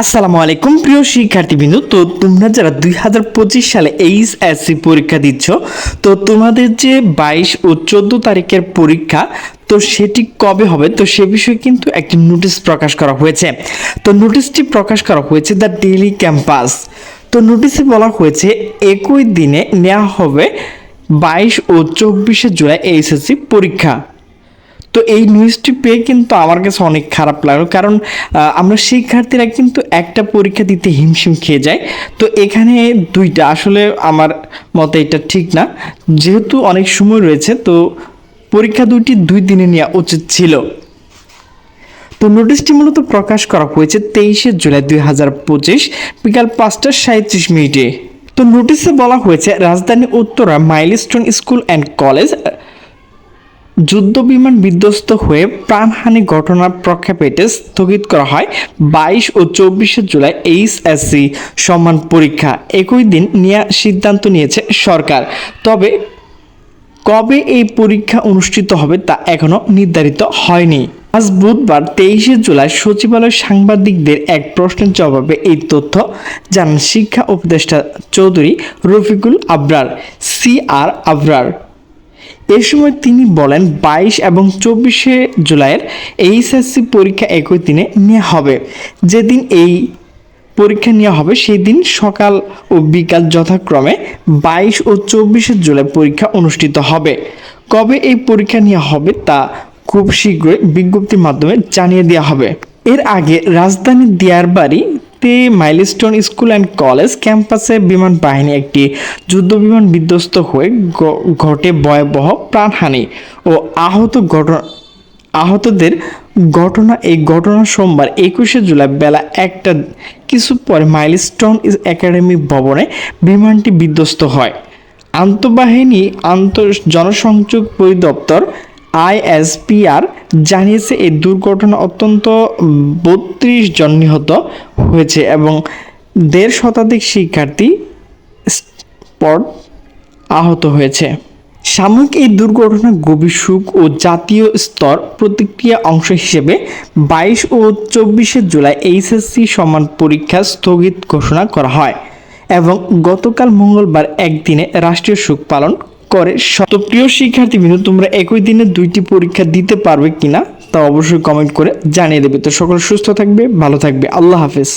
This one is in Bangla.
আসসালামু আলাইকুম, প্রিয় শিক্ষার্থীবৃন্দ। তো তোমরা যারা দুই হাজার পঁচিশ সালে এইচ এসসি পরীক্ষা দিচ্ছ, তো তোমাদের যে বাইশ ও চোদ্দ তারিখের পরীক্ষা, তো সেটি কবে হবে? তো সে বিষয়ে কিন্তু একটি নোটিশ প্রকাশ করা হয়েছে। তো নোটিশটি প্রকাশ করা হয়েছে দ্য ডেইলি ক্যাম্পাস। তো নোটিশে বলা হয়েছে, একই দিনে নেওয়া হবে বাইশ ও চব্বিশে জুলাই এইচএসসি পরীক্ষা। তো এই নিউজটি পেয়ে কিন্তু আমার কাছে অনেক খারাপ লাগল। কারণ আমরা শিক্ষার্থীরা কিন্তু একটা পরীক্ষা দিতে হিমশিম খেয়ে যাই তো এখানে দুইটা, আসলে আমার মতে এটা ঠিক না। যেহেতু অনেক সময় রয়েছে, তো পরীক্ষা দুইটি দুই দিনে নেওয়া উচিত ছিল। তো নোটিশটি মূলত প্রকাশ করা হয়েছে তেইশে জুলাই দুই হাজার পঁচিশ বিকাল পাঁচটা সাঁত্রিশ মিনিটে। তো নোটিশে বলা হয়েছে, রাজধানী Uttara milestone school and college যুদ্ধ বিমান বিধ্বস্ত হয়ে প্রাণহানি ঘটনার প্রেক্ষাপটে স্থগিত করা হয় বাইশ ও চব্বিশে জুলাই এইচএসসি সম্মান পরীক্ষা। একই দিন নেওয়ার সিদ্ধান্ত নিয়েছে সরকার। তবে কবে এই পরীক্ষা অনুষ্ঠিত হবে তা এখনও নির্ধারিত হয়নি। আজ বুধবার তেইশে জুলাই সচিবালয় সাংবাদিকদের এক প্রশ্নের জবাবে এই তথ্য জানান শিক্ষা উপদেষ্টা চৌধুরী রফিকুল আবরার, সি আর আবরার। এ সময় তিনি বলেন, বাইশ এবং চব্বিশে জুলাইয়ের এইচএসসি পরীক্ষা একই দিনে নেওয়া হবে। যেদিন এই পরীক্ষা নেওয়া হবে সেই দিন সকাল ও বিকাল যথাক্রমে বাইশ ও চব্বিশে জুলাই পরীক্ষা অনুষ্ঠিত হবে। কবে এই পরীক্ষা নেওয়া হবে তা খুব শীঘ্রই বিজ্ঞপ্তির মাধ্যমে জানিয়ে দেওয়া হবে। এর আগে রাজধানীর দিয়ারবাড়িতে মাইলস্টোন স্কুল অ্যান্ড কলেজ ক্যাম্পাসে বিমান বাহিনী একটি যুদ্ধ বিমান বিধ্বস্ত হয়ে ঘটে ভয়াবহ প্রাণহানি ও আহত ঘটনা, আহতদের ঘটনা, এই ঘটনা সোমবার একুশে জুলাই বেলা একটা, কিছু পরে মাইলস্টোন একাডেমি ভবনে বিমানটি বিধ্বস্ত হয়। আন্তঃবাহিনী, আন্তঃ, জনসংযোগ পরিদপ্তর আইএসপিআর জানিয়েছে, এই দুর্ঘটনা অত্যন্ত বত্রিশ জন নিহত হয়েছে এবং দেড় শতাধিক শিক্ষার্থী স্পট আহত হয়েছে। সাময়িক এই দুর্ঘটনা গভীর সুখ ও জাতীয় স্তর প্রতিক্রিয়া অংশ হিসেবে বাইশ ও চব্বিশে জুলাই এইচএসসি সমান পরীক্ষা স্থগিত ঘোষণা করা হয় এবং গতকাল মঙ্গলবার একদিনে রাষ্ট্রীয় শোক পালন করে। তো প্রিয় শিক্ষার্থী বিন্দু, তোমরা একই দিনে দুইটি পরীক্ষা দিতে পারবে কিনা তা অবশ্যই কমেন্ট করে জানিয়ে দেবে। তো সকল সুস্থ থাকবে, ভালো থাকবে। আল্লাহ হাফেজ।